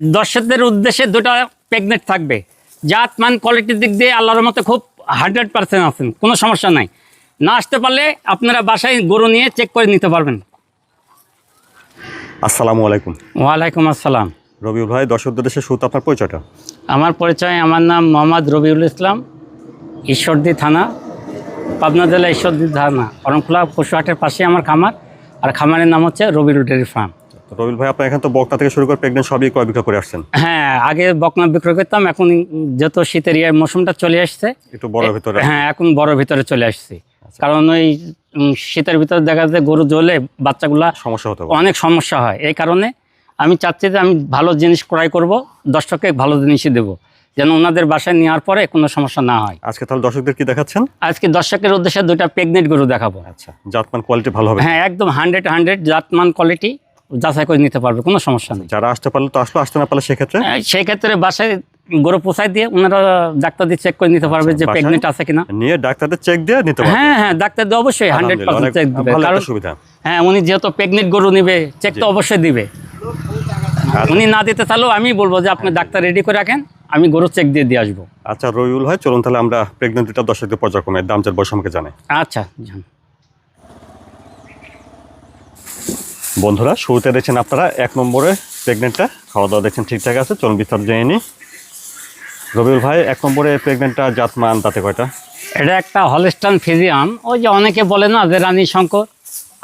দর্শকদের উদ্দেশ্যে দুটো প্রেগনেন্ট থাকবে। জাত মান কোয়ালিটির দিক দিয়ে আল্লাহর মতো খুব হান্ড্রেড পার্সেন্ট আছেন কোনো সমস্যা নাই। না আসতে পারলে আপনারা বাসায় গরু নিয়ে চেক করে নিতে পারবেন। আসসালামু আলাইকুম। ওয়ালাইকুম আসসালাম। রবিউল ভাই দর্শকদের দেশে শুরুতে আপনার পরিচয়টা? আমার পরিচয় আমার নাম মোহাম্মদ রবিউল ইসলাম ঈশ্বরদী থানা পাবনা জেলা ঈশ্বরদী থানা অরণখোলা পশুহাটের পাশে আমার খামার আর খামারের নাম হচ্ছে রবিউল ডেয়ারি ফার্ম। তো রবিউল ভাই আপনার এখান তো বকনা থেকে শুরু করে প্রেগনেন্ট সবই ক্রয় বিক্রয় করে আসছেন। হ্যাঁ আগে বকনা বিক্রয় করতাম এখন যত শীতের ইয়ে মৌসুমটা চলে আসছে একটু বড় ভিতরে। হ্যাঁ এখন বড় ভিতরে চলে আসছি। কারণ ওই শীতের ভিতরে দেখা যায় গরু জ্বলে বাচ্চাগুলা সমস্যা হতে অনেক সমস্যা হয়। এই কারণে আমি চাচ্ছি যে আমি ভালো জিনিস ক্রয় করব দর্শককে ভালো জিনিসই দেবো যেন ওনাদের বাসায় নেওয়ার পরে কোনো সমস্যা না হয়। আজকে তাহলে দর্শকদের কি দেখাচ্ছেন? আজকে দর্শকের উদ্দেশ্যে দুইটা প্রেগনেন্ট গরু দেখাবো। আচ্ছা জাতমান কোয়ালিটি ভালো হবে। হ্যাঁ একদম হান্ড্রেড হান্ড্রেড জাতমান কোয়ালিটি যাচাই করে নিতে পারবে কোনো সমস্যা নেই। যারা আসতে পারলে তো আসলো আসতে না পারলে সেক্ষেত্রে? হ্যাঁ, সেই ক্ষেত্রে বাসায় গরু পোষায় দিয়ে ওনারা ডাক্তার দিয়ে চেক করে নিতে পারবে যে আচ্ছা, প্রেগনেন্ট আছে কিনা। নিয়ে ডাক্তারদের চেক দিয়ে নিতে পারবে? হ্যাঁ হ্যাঁ ডাক্তার দিয়ে অবশ্যই হান্ড্রেড পার্সেন্ট চেক দিবে। কারণ সুবিধা। হ্যাঁ উনি যেহেতু প্রেগনেন্ট গরু নিবে চেক তো অবশ্যই দিবে। উনি না দিতে চাইলেও আমি বলব যে আপনি ডাক্তার রেডি করে রাখেন আমি গরু চেক দিয়ে দিয়ে আসব। আচ্ছা রবিউল হয় চলুন তাহলে আমরা প্রেগনেন্ট দুটা দর্শকদের পর্যায়ক্রমে দাম চার বয়স আমাকে জানাই। আচ্ছা যান। বন্ধুরা শুরুতে দেখছেন আপনারা এক নম্বরে প্রেগনেন্টটা খাওয়া দাওয়া দেখছেন ঠিকঠাক আছে চলুন বিস্তার জেনে নিই। রবিউল ভাই এক নম্বরে প্রেগনেন্টটা জাতমান তাতে কয়টা? এটা একটা হলস্টান ফিজিয়াম ওই যে অনেকে বলে না যে রানী শঙ্কর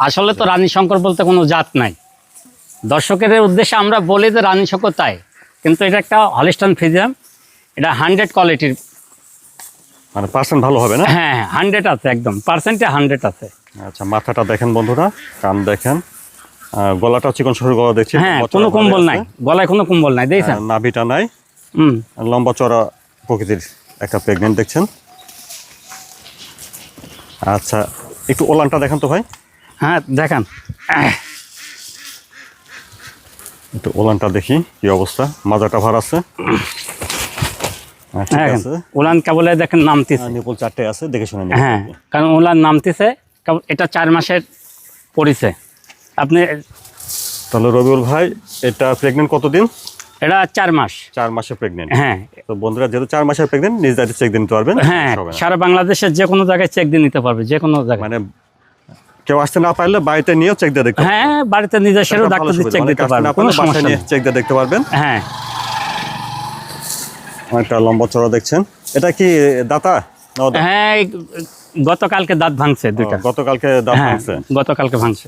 আসলে তো রানী শঙ্কর বলতে কোনো জাত নাই। দর্শকের উদ্দেশ্যে আমরা বলি যে রানী শঙ্কর তাই কিন্তু এটা একটা হলস্টান ফিজিয়াম এটা হান্ড্রেড কোয়ালিটির মানে পার্সেন্ট ভালো হবে না? হ্যাঁ হান্ড্রেড আছে একদম পার্সেন্টে হান্ড্রেড আছে। আচ্ছা মাথাটা দেখেন বন্ধুরা কান দেখেন। গলাটা চিকন সরু গলা দেখছি হ্যাঁ কোনো কম্বল নাই। গলায় কোনো কম্বল নাই দেখছেন? নাভিটা নাই। হুম। লম্বা চড়া প্রকৃতির একটা প্রেগনেন্ট দেখছেন। আচ্ছা একটু ওলানটা দেখেন তো ভাই। হ্যাঁ দেখান। একটু ওলানটা দেখি কি অবস্থা? মাজাটা ভার আছে। হ্যাঁ, হ্যাঁ আছে। কেবলে দেখেন নামতেছে। নিপুল চারটে আছে দেখে শুনে হ্যাঁ কারণ ওলান নামতেছে এটা চার মাসের পরিচয় আপনি তাহলে রবিউল ভাই এটা প্রেগনেন্ট কতদিন? এটা চার মাস। চার মাসে প্রেগনেন্ট হ্যাঁ। তো বন্ধুরা যেহেতু চার মাসের প্রেগনেন্ট নিজ দায়িত্বে চেক দিয়ে নিতে পারবেন। হ্যাঁ। সারা বাংলাদেশের যে কোনো জায়গায় চেক দিয়ে নিতে পারবে যে কোনো জায়গায়। মানে কেউ আসতে না পারলে বাড়িতে নিয়েও চেক দিয়ে দেখতে পারবেন। হ্যাঁ বাড়িতে নিজস্বেরও ডাক্তার দিয়ে চেক দিতে আসতে পারবে না কোনো সমস্যা নিয়ে চেক দিয়ে দেখতে পারবেন। হ্যাঁ। অনেকটা লম্বা চড়া দেখছেন। এটা কি দাতা? হ্যাঁ গতকালকে দাঁত ভাঙছে দুইটা। গতকালকে দাঁত হ্যাঁ ভাঙছে। গতকালকে ভাঙছে।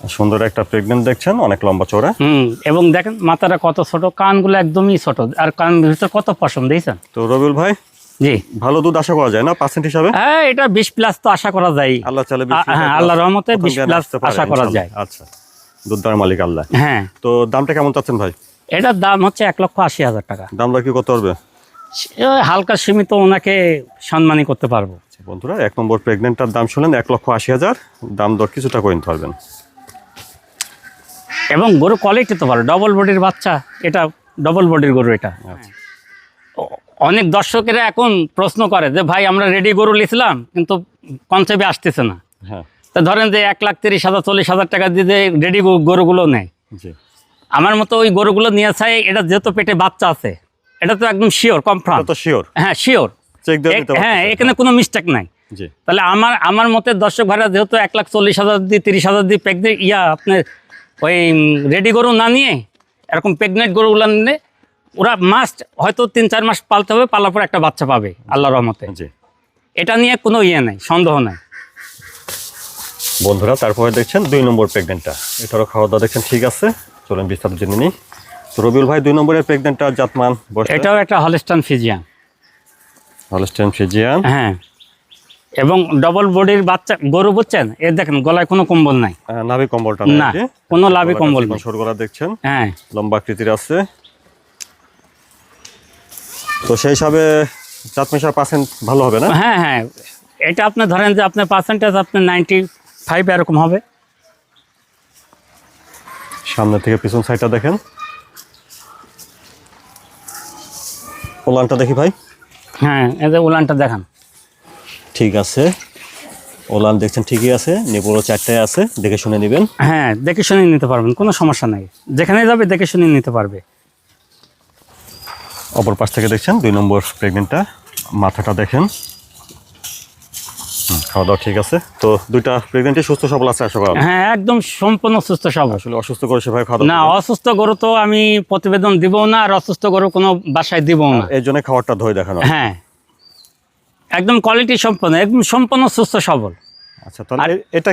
সুন্দর একটা প্রেগনেন্ট দেখছেন অনেক লম্বা চড়া হুম এবং দেখেন মাথাটা কত ছোট কানগুলো একদমই ছোট আর কান ভিতরে কত পশম দিয়েছেন তো রবিউল ভাই জি। ভালো দুধ আশা করা যায় না পার্সেন্ট হিসাবে? হ্যাঁ এটা বিশ প্লাস তো আশা করা যায়। আল্লাহ চালে হ্যাঁ, আল্লাহর রহমতে 20 plus আশা করা যায়। আচ্ছা দুধদার মালিক আল্লাহ। হ্যাঁ। তো দামটা কেমন চাচ্ছেন ভাই? এটার দাম হচ্ছে এক লক্ষ আশি হাজার টাকা। দামটা কি কত হবে? হালকা সীমিত ওনাকে সম্মানই করতে পারব। আচ্ছা, বন্ধুরা এক নম্বর প্রেগনেন্টটার দাম শুনলেন এক লক্ষ আশি হাজার দাম দর কিছুটা করে নিতে পারবেন এবং গরু কোয়ালিটি তো ভালো। ডবল বডির বাচ্চা এটা ডবল বডির গরু এটা। আচ্ছা। অনেক দর্শকেরা এখন প্রশ্ন করে যে ভাই আমরা রেডি গরু লিখলাম কিন্তু কনসেপ্টে আসতেছে না। হ্যাঁ। তা ধরেন যে এক লাখ তিরিশ হাজার চল্লিশ হাজার টাকা দিয়ে রেডি গরুগুলো নেয়। আমার মতো ওই গরুগুলো নিয়ে চাই এটা যেহেতু পেটে বাচ্চা আছে এটা তো একদম শিওর কনফার্ম তো শিওর হ্যাঁ শিওর হ্যাঁ এখানে কোনো মিস্টেক নাই। তাহলে আমার আমার মতে দর্শক ভাড়া যেহেতু এক লাখ চল্লিশ হাজার দিয়ে তিরিশ হাজার দিয়ে প্যাক দিয়ে ইয়া আপনার ওই রেডি গরু না নিয়ে এরকম প্রেগনেন্ট গরুগুলো নিলে ওরা মাস্ট হয়তো তিন চার মাস পালতে হবে পালার পর একটা বাচ্চা পাবে আল্লাহ রহমতে। এটা নিয়ে কোনো ইয়ে নাই সন্দেহ নাই। বন্ধুরা তারপরে দেখছেন দুই নম্বর প্রেগনেন্টটা এটারও খাওয়া দাওয়া দেখছেন ঠিক আছে। চলেন বিস্তারিত জেনে নিই। তো রবিউল ভাই দুই নম্বরের প্রেগনেন্টটা জাতমান এটাও একটা হলস্টান ফিজিয়ান হলস্টেন ফিজিয়ান হ্যাঁ। এবং ডবল বডির বাচ্চা গরু বুঝছেন? এ দেখেন গলায় কোনো কম্বল নাই। নাভি কম্বলটা না, কোনো লাভি কম্বল নেই। সর গলা দেখছেন? হ্যাঁ। লম্বা আকৃতির আছে। তো সেই হিসাবে চাঁদমিশার পার্সেন্ট ভালো হবে না? হ্যাঁ হ্যাঁ। এটা আপনি ধরেন যে আপনার পার্সেন্টেজ আপনার নাইনটি ফাইভ এরকম হবে। সামনে থেকে পিছন সাইডটা দেখেন। ওলানটা দেখি ভাই। হ্যাঁ এই যে উলানটা দেখান। ঠিক আছে। ওলান দেখছেন ঠিকই আছে নেপুরো চারটায় আছে দেখে শুনে নেবেন। হ্যাঁ দেখে শুনে নিতে পারবেন কোনো সমস্যা নাই। যেখানে যাবে দেখে শুনে নিতে পারবে। অপর পাশ থেকে দেখছেন দুই নম্বর প্রেগনেন্টটা মাথাটা দেখেন। খাওয়া দাওয়া ঠিক আছে। তো দুইটা প্রেগনেন্টই সুস্থ সবল আছে আশা করা হ্যাঁ একদম সম্পূর্ণ সুস্থ সবল। আসলে অসুস্থ করে সেভাবে খাওয়া না অসুস্থ গরু তো আমি প্রতিবেদন দিব না আর অসুস্থ গরু কোনো বাসায় দিব না। এই জন্য খাবারটা ধরে দেখানো। হ্যাঁ। একদম কোয়ালিটি সম্পন্ন একদম সম্পূর্ণ সুস্থ সবল। আচ্ছা তাহলে এটা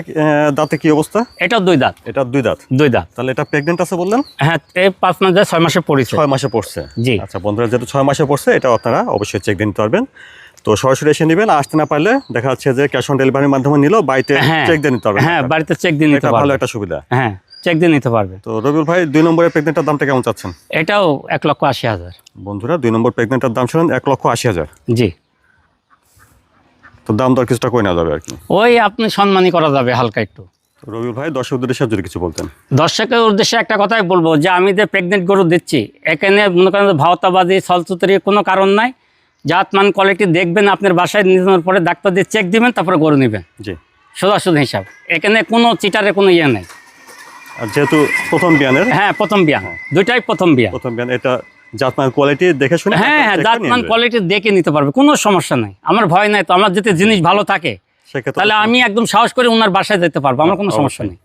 দাঁতে কি অবস্থা? এটা দুই দাঁত। এটা দুই দাঁত? দুই দাঁত। তাহলে এটা প্রেগনেন্ট আছে বললেন? হ্যাঁ এই পাঁচ মাস ছয় মাসে পড়েছে। ছয় মাসে পড়ছে? জি। আচ্ছা বন্ধুরা যেহেতু ছয় মাসে পড়ছে এটা আপনারা অবশ্যই চেক দিয়ে নিতে পারবেন। তো সরাসরি এসে নেবেন আসতে না পারলে দেখা যাচ্ছে যে ক্যাশ অন ডেলিভারির মাধ্যমে নিলেও বাড়িতে হ্যাঁ। চেক দিয়ে নিতে পারবেন হ্যাঁ বাড়িতে চেক দিয়ে নিতে ভালো একটা সুবিধা। হ্যাঁ চেক দিয়ে নিতে পারবে তো রবিউল ভাই দুই নম্বরের প্রেগনেন্টের দামটা কেমন চাচ্ছেন? এটাও এক লক্ষ আশি হাজার। বন্ধুরা দুই নম্বর প্রেগনেন্টের দাম ছিলেন এক লক্ষ আশি হাজার। জি। তো দাম দর কিছুটা করে নেওয়া যাবে আর কি? ওই আপনি সম্মানই করা যাবে হালকা একটু। রবিউল ভাই দর্শকদের হিসাবে যদি কিছু বলতেন। দর্শকের উদ্দেশ্যে একটা কথাই বলব যে আমি যে প্রেগনেন্ট গরু দিচ্ছি এখানে মনে করেন যে ভাওতাবাজি কোনো কারণ নাই। জাত মান কোয়ালিটি দেখবেন আপনার বাসায় যাওয়ার পরে ডাক্তার দিয়ে চেক দিবেন তারপরে গরু নেবেন। জি। সোজাসুদ হিসাব। এখানে কোনো চিটারের কোনো ইয়ে নেই। আর যেহেতু প্রথম বিয়ানের? হ্যাঁ প্রথম বিয়া। দুইটাই প্রথম বিয়া। প্রথম বিয়ান এটা জাতমান কোয়ালিটি দেখে শুনে হ্যাঁ হ্যাঁ check করে জাত নিয়ে নেবে। কোয়ালিটি দেখে নিতে পারবে কোনো সমস্যা নাই। আমার ভয় নাই তো আমার যদি জিনিস ভালো থাকে তাহলে আমি একদম সাহস করে ওনার বাসায় যেতে পারব আমার কোনো সমস্যা নেই।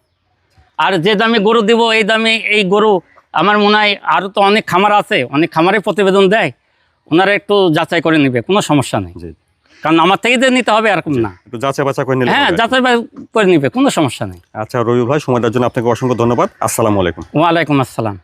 আর যে দামে গরু দিব এই দামে এই গরু আমার মনে হয় আরও তো অনেক খামার আছে অনেক খামারে প্রতিবেদন দেয় ওনারা একটু যাচাই করে নেবে কোনো সমস্যা নেই। কারণ আমার থেকে যে নিতে হবে এরকম না। একটু যাচাই বাছা করে নিলে হ্যাঁ যাচাই করে নিবে কোনো সমস্যা নেই। আচ্ছা রবি ভাই সময় দেওয়ার জন্য আপনাকে অসংখ্য ধন্যবাদ। আসসালামু আলাইকুম। ওয়ালাইকুম আসসালাম।